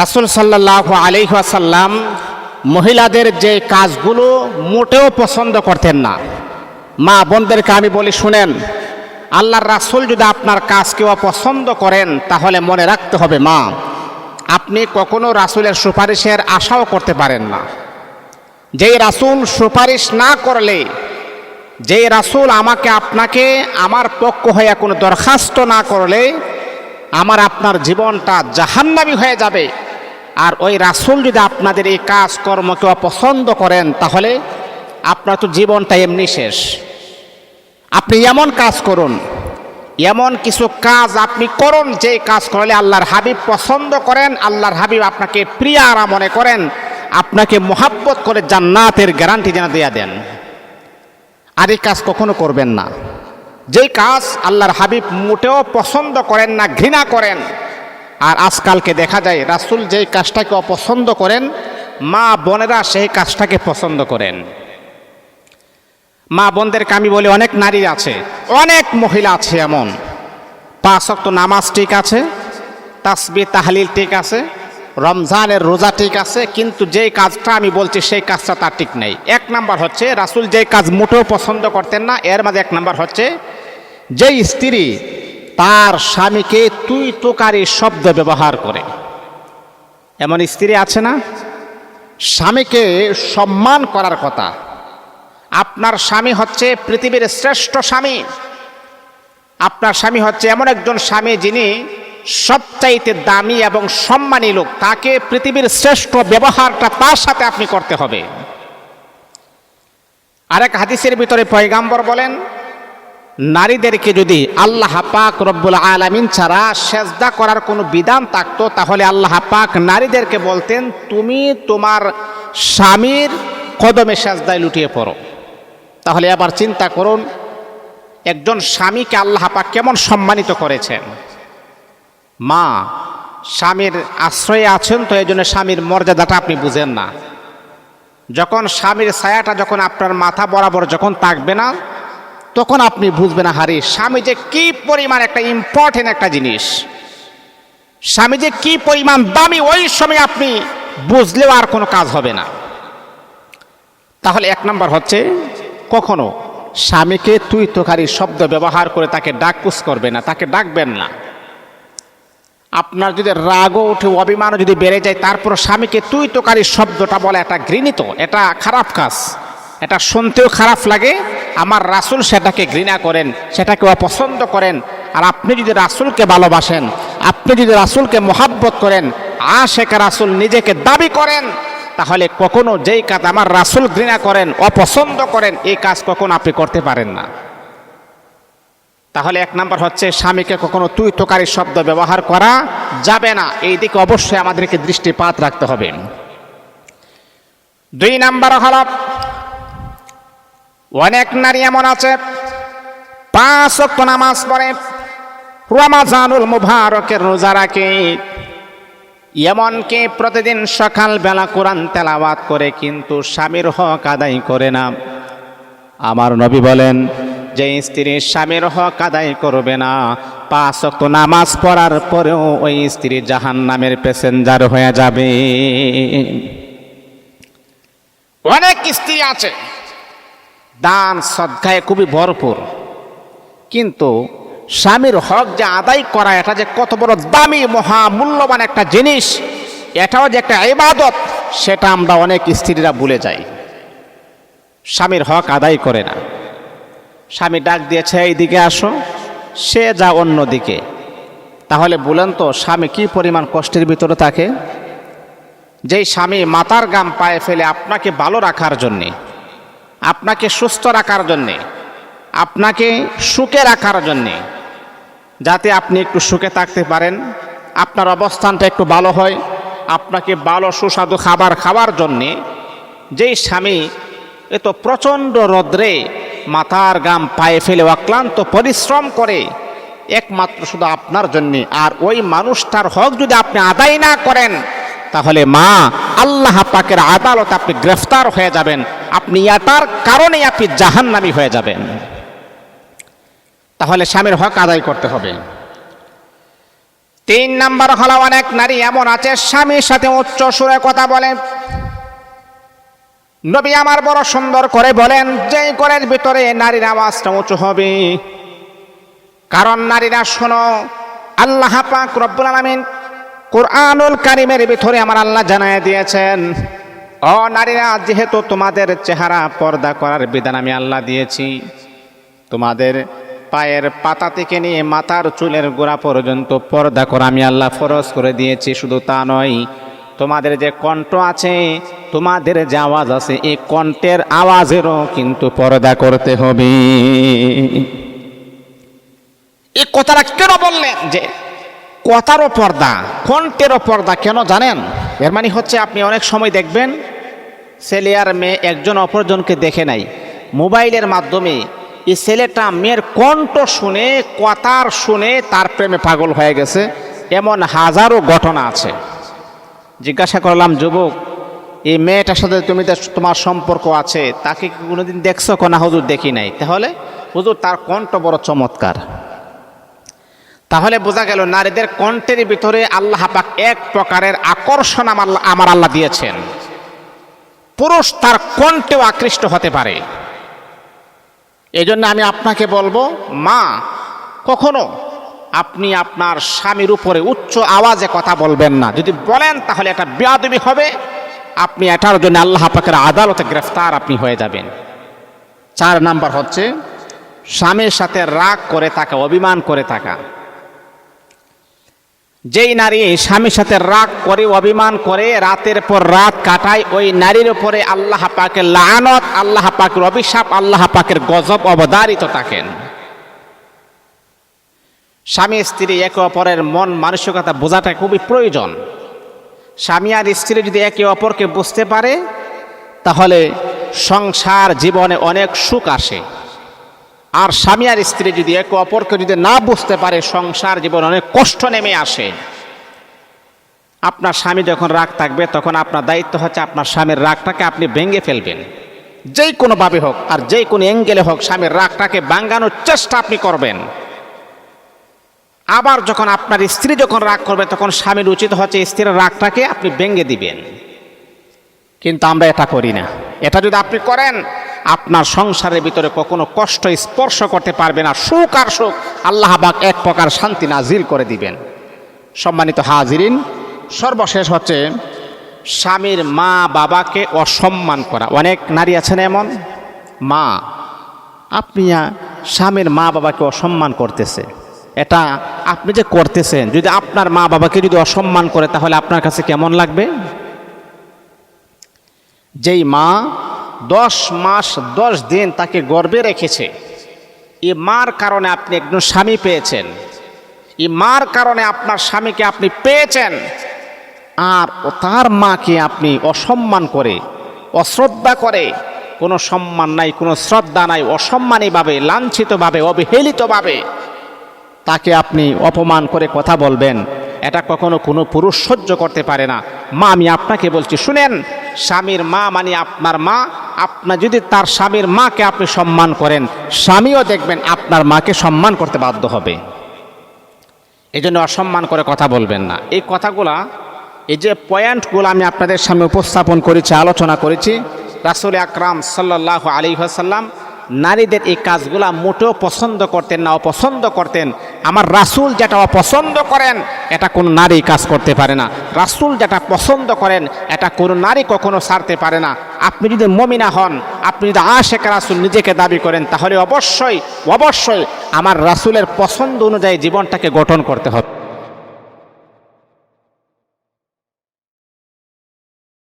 রাসুল সাল্লাহ আলিহাসাল্লাম মহিলাদের যে কাজগুলো মোটেও পছন্দ করতেন না। মা বোনদেরকে আমি বলি, শুনেন, আল্লাহর রাসুল যদি আপনার কাজকে অপছন্দ করেন, তাহলে মনে রাখতে হবে, মা, আপনি কখনো রাসুলের সুপারিশের আশাও করতে পারেন না। যেই রাসুল সুপারিশ না করলে, যেই রাসুল আমাকে, আপনাকে আমার পক্ষ হয়ে কোনো দরখাস্ত না করলে, আমার, আপনার জীবনটা জাহান্নাবি হয়ে যাবে। আর ওই রাসুল যদি আপনাদের এই কাজ কর্মকে অপছন্দ করেন, তাহলে আপনার তো জীবনটা এমনি শেষ। আপনি এমন কাজ করুন, এমন কিছু কাজ আপনি করুন, যে কাজ করলে আল্লাহর হাবিব পছন্দ করেন, আল্লাহর হাবিব আপনাকে প্রিয়ারা মনে করেন, আপনাকে মোহাব্বত করে জান্নাতের গ্যারান্টি যেন দেয়া দেন। আর এই কাজ কখনো করবেন না। যেই কাজ আল্লাহর হাবিব মোটেও পছন্দ করেন না, ঘৃণা করেন আর আজকালকে দেখা যায় রাসুল যেই কাজটাকে অপছন্দ করেন, মা বোনেরা সেই কাজটাকে পছন্দ করেন। মা বোনদের কামি বলে অনেক নারী আছে, অনেক মহিলা আছে এমন। পাঁচ অক্ত নামাজ ঠিক আছে, তাসবি, তাহলিল ঠিক আছে, রমজানের রোজা ঠিক আছে, কিন্তু যেই কাজটা আমি বলছি সেই কাজটা তার ঠিক নেই। এক নাম্বার হচ্ছে রাসুল যেই কাজ মোটেও পছন্দ করতেন না, এর মাঝে এক নাম্বার হচ্ছে যেই স্ত্রী তার স্বামীকে তুই তোকারি শব্দ ব্যবহার করে। এমন স্ত্রী আছে না? স্বামীকে সম্মান করার কথা। আপনার স্বামী হচ্ছে পৃথিবীর শ্রেষ্ঠ স্বামী। আপনার স্বামী হচ্ছে এমন একজন স্বামী যিনি সবচাইতে দামি এবং সম্মানী লোক। তাকে পৃথিবীর শ্রেষ্ঠ ব্যবহারটা তার সাথে আপনি করতে হবে। আরেক হাদিসের ভিতরে পয়গাম্বর বলেন নারীদেরকে যদি আল্লাহ পাক রব্বুল আলামিন ছাড়া সেজদা করার কোনো বিধান থাকতো, তাহলে আল্লাহ পাক নারীদেরকে বলতেন, তুমি তোমার স্বামীর কদমে সেজদায় লুটিয়ে পড়ো। তাহলে আবার চিন্তা করুন, একজন স্বামীকে আল্লাহ পাক কেমন সম্মানিত করেছেন? মা, স্বামীর আশ্রয়ে আছেন তো এই জন্য স্বামীর মর্যাদাটা আপনি বুঝেন না। যখন স্বামীর ছায়াটা যখন আপনার মাথা বরাবর যখন থাকবে না তখন আপনি বুঝবেন হারি স্বামী যে কি পরিমাণ একটা ইম্পর্টেন্ট একটা জিনিস। স্বামী যে কি পরিমাণ দামি, ওই সময় আপনি বুঝলেও আর কোনো কাজ হবে না। তাহলে এক নম্বর হচ্ছে, কখনো স্বামীকে তুই তোকারি শব্দ ব্যবহার করে তাকে ডাকুস করবে না, তাকে ডাকবেন না। আপনার যদি রাগও উঠে অভিমানও যদি বেড়ে যায় তারপর স্বামীকে তুই তোকারি শব্দটা বলে এটা ঘৃণিত, এটা খারাপ কাজ। এটা শুনতেও খারাপ লাগে। আমার রাসুল সেটাকে ঘৃণা করেন, সেটাকে অপছন্দ করেন। আর আপনি যদি রাসুলকে ভালোবাসেন, আপনি যদি রাসুলকে মোহাব্বত করেন, আশেখা রাসুল নিজেকে দাবি করেন, তাহলে কখনো যেই কাজ আমার রাসুল ঘৃণা করেন, অপছন্দ করেন, এই কাজ কখনো আপনি করতে পারেন না। তাহলে এক নাম্বার হচ্ছে, স্বামীকে কখনো তুই তোকারি শব্দ ব্যবহার করা যাবে না। এই দিকে অবশ্যই আমাদেরকে দৃষ্টিপাত রাখতে হবে। দুই নাম্বার হল অনেক নারী এমন আছে, পাঁচ অক্ট নামাজ পড়ে, রমাজানুল মুবারকের রোজা রাখে। এমনকি প্রতিদিন সকালবেলা কোরআন তেলাওয়াত করে কিন্তু স্বামীর হক আদায় করে না। আমার নবী বলেন, যে স্ত্রী স্বামীর হক আদায় করবে না, পাঁচ অক্ত নামাজ পড়ার পরেও ওই স্ত্রী জাহান নামের প্যাসেঞ্জার হয়ে যাবে। অনেক স্ত্রী আছে দান সদ্গায় খুবই ভরপুর। কিন্তু স্বামীর হক যে আদায় করা, এটা যে কত বড় দামি, মহামূল্যবান একটা জিনিস, এটাও যে একটা ইবাদত, সেটা আমরা অনেক স্ত্রীরা ভুলে যাই। স্বামীর হক আদায় করে না। স্বামী ডাক দিয়েছে, এইদিকে আসো, সে যা অন্য দিকে তাহলে বলেন তো, স্বামী কি পরিমাণ কষ্টের ভিতরে থাকে? যেই স্বামী মাতার গাম পায়ে ফেলে আপনাকে ভালো রাখার জন্যে আপনাকে সুস্থ রাখার জন্যে, আপনাকে সুখে রাখার জন্যে, যাতে আপনি একটু সুখে থাকতে পারেন, আপনার অবস্থানটা একটু ভালো হয়, আপনাকে ভালো সুস্বাদু খাবার খাওয়ার জন্যে, যেই স্বামী এ তো প্রচণ্ড রোদ্রে মাথার গাম পায়ে ফেলে অক্লান্ত পরিশ্রম করে, একমাত্র শুধু আপনার জন্যে, আর ওই মানুষটার হক যদি আপনি আদায় না করেন, তাহলে মা, আল্লাহ পাকের আদালত আপনি গ্রেফতার হয়ে যাবেন। আপনি তার কারণে আপনি জাহান্নামি হয়ে যাবেন। তাহলে স্বামীর হক আদায় করতে হবে। তিন নাম্বার হলো, অনেক নারী এমন আছে, স্বামীর সাথে উচ্চ সুরে কথা বলে নবী আমার বড় সুন্দর করে বলেন, যেই ঘরের ভিতরে নারীর আওয়াজটা উঁচু হবে। কারণ নারীরা, শোনো, আল্লাহ পাক রব্বুল আলামিন কোরআনুল কারিমের ভিতরে আমার আল্লাহ জানায় দিয়েছেন ও নারীরা যেহেতু তোমাদের চেহারা পর্দা করার বিধান আমি আল্লাহ দিয়েছি, তোমাদের পায়ের পাতা থেকে নিয়ে মাথার চুলের গোড়া পর্যন্ত পর্দা করা আমি আল্লাহ ফরজ করে দিয়েছি, শুধু তা নয়, তোমাদের যে কণ্ঠ আছে, তোমাদের যে আওয়াজ আছে এই কণ্ঠের আওয়াজেরও কিন্তু পর্দা করতে হবে। এই কথাটা কেন বললেন? যে কথারও পর্দা, কণ্ঠেরও পর্দা কেন জানেন? এর মানে হচ্ছে আপনি অনেক সময় দেখবেন ছেলে আর মেয়ে একজন অপরজনকে দেখে নাই। মোবাইলের মাধ্যমে এই ছেলেটা মেয়ের কণ্ঠ শুনে, কথার শুনে তার প্রেমে পাগল হয়ে গেছে। এমন হাজারো ঘটনা আছে। জিজ্ঞাসা করলাম, যুবক, এই মেয়েটার সাথে তুমি তোমার সম্পর্ক আছে, তাকে কি কোনোদিন দেখছ? কোনা হুজুর, দেখি নাই। তাহলে হুজুর, তার কণ্ঠ বড় চমৎকার। তাহলে বোঝা গেল, নারীদের কণ্ঠের ভিতরে আল্লাহ পাক এক প্রকারের আকর্ষণ আমার আমার আল্লাহ দিয়েছেন। পুরুষ তার কণ্ঠেও আকৃষ্ট হতে পারে। এই জন্য আমি আপনাকে বলব, মা, কখনো আপনি আপনার স্বামীর উপরে উচ্চ আওয়াজে কথা বলবেন না। যদি বলেন তাহলে এটা বেয়াদবি হবে। আপনি এটার জন্য আল্লাহ পাকের আদালতে গ্রেফতার আপনি হয়ে যাবেন। চার নাম্বার হচ্ছে, স্বামীর সাথে রাগ করে থাকা, অভিমান করে থাকা। যেই নারী স্বামীর সাথে রাগ করে, অভিমান করে, রাতের পর রাত কাটায়, ওই নারীর উপরে আল্লাহ পাকের লানত, আল্লাহ পাকের অভিশাপ, আল্লাহ পাকের গজব অবদারিত থাকেন। স্বামী স্ত্রী একে অপরের মন মানসিকতা বোঝাটা খুবই প্রয়োজন। স্বামী আর স্ত্রী যদি একে অপরকে বুঝতে পারে, তাহলে সংসার জীবনে অনেক সুখ আসে। আর স্বামী আর স্ত্রী যদি একে অপরকে যদি না বুঝতে পারে, সংসার জীবন অনেক কষ্ট নেমে আসে। আপনার স্বামী যখন রাগ থাকবে, তখন আপনার দায়িত্ব হচ্ছে আপনার স্বামীর রাগটাকে আপনি ভেঙে ফেলবেন। যেই কোনোভাবে হোক আর যেই কোনো অ্যাঙ্গেলে হোক, স্বামীর রাগটাকে ভাঙ্গানোর চেষ্টা আপনি করবেন। আবার যখন আপনার স্ত্রী যখন রাগ করবে, তখন স্বামীর উচিত হচ্ছে স্ত্রীর রাগটাকে আপনি ভেঙে দিবেন। কিন্তু আমরা এটা করি না। এটা যদি আপনি করেন আপনার সংসারের ভিতরে কখনো কষ্ট স্পর্শ করতে পারবে না। সুখ আর সুখ আল্লাহ বাক এক প্রকার শান্তি নাজিল করে দিবেন। সম্মানিত হাজিরিন, সর্বশেষ হচ্ছে স্বামীর মা বাবাকে অসম্মান করা। অনেক নারী আছেন এমন? মা, আপনি স্বামীর মা বাবাকে অসম্মান করতেছে। এটা আপনি যে করতেছেন, যদি আপনার মা বাবাকে যদি অসম্মান করে, তাহলে আপনার কাছে কেমন লাগবে? যেই মা দশ মাস, দশ দিন তাকে গর্বে রেখেছে। এ মার কারণে আপনি একজন স্বামী পেয়েছেন। এই মার কারণে আপনার স্বামীকে আপনি পেয়েছেন। আর তার মাকে আপনি অসম্মান করে, অশ্রদ্ধা করে, কোনো সম্মান নাই, কোনো শ্রদ্ধা নাই, অসম্মানীভাবে, লাঞ্ছিতভাবে, অবহেলিতভাবে তাকে আপনি অপমান করে কথা বলবেন। এটা কখনো কোনো পুরুষ সহ্য করতে পারে না। মা, আমি আপনাকে বলছি, শুনেন স্বামীর মা মানে আপনার মা আপনার যদি তার স্বামীর মাকে আপনি সম্মান করেন, স্বামীও দেখবেন আপনার মাকে সম্মান করতে বাধ্য হবে। এই জন্য অসম্মান করে কথা বলবেন না। এই কথাগুলা, এই যে পয়েন্টগুলো আমি আপনাদের সামনে উপস্থাপন করেছি, আলোচনা করেছি, রাসুল আকরাম সাল্লাহ আলী সাল্লাম নারীদের এই কাজগুলা মোটেও পছন্দ করতেন না, অপছন্দ করতেন। আমার রাসুল যেটা অপছন্দ করেন, এটা কোনো নারী কাজ করতে পারে না। রাসুল যেটা পছন্দ করেন, এটা কোনো নারী কখনো সারতে পারে না। আপনি যদি মমিনা হন, আপনি যদি আশেখ রাসুল নিজেকে দাবি করেন, তাহলে অবশ্যই অবশ্যই আমার রাসুলের পছন্দ অনুযায়ী জীবনটাকে গঠন করতে হবে।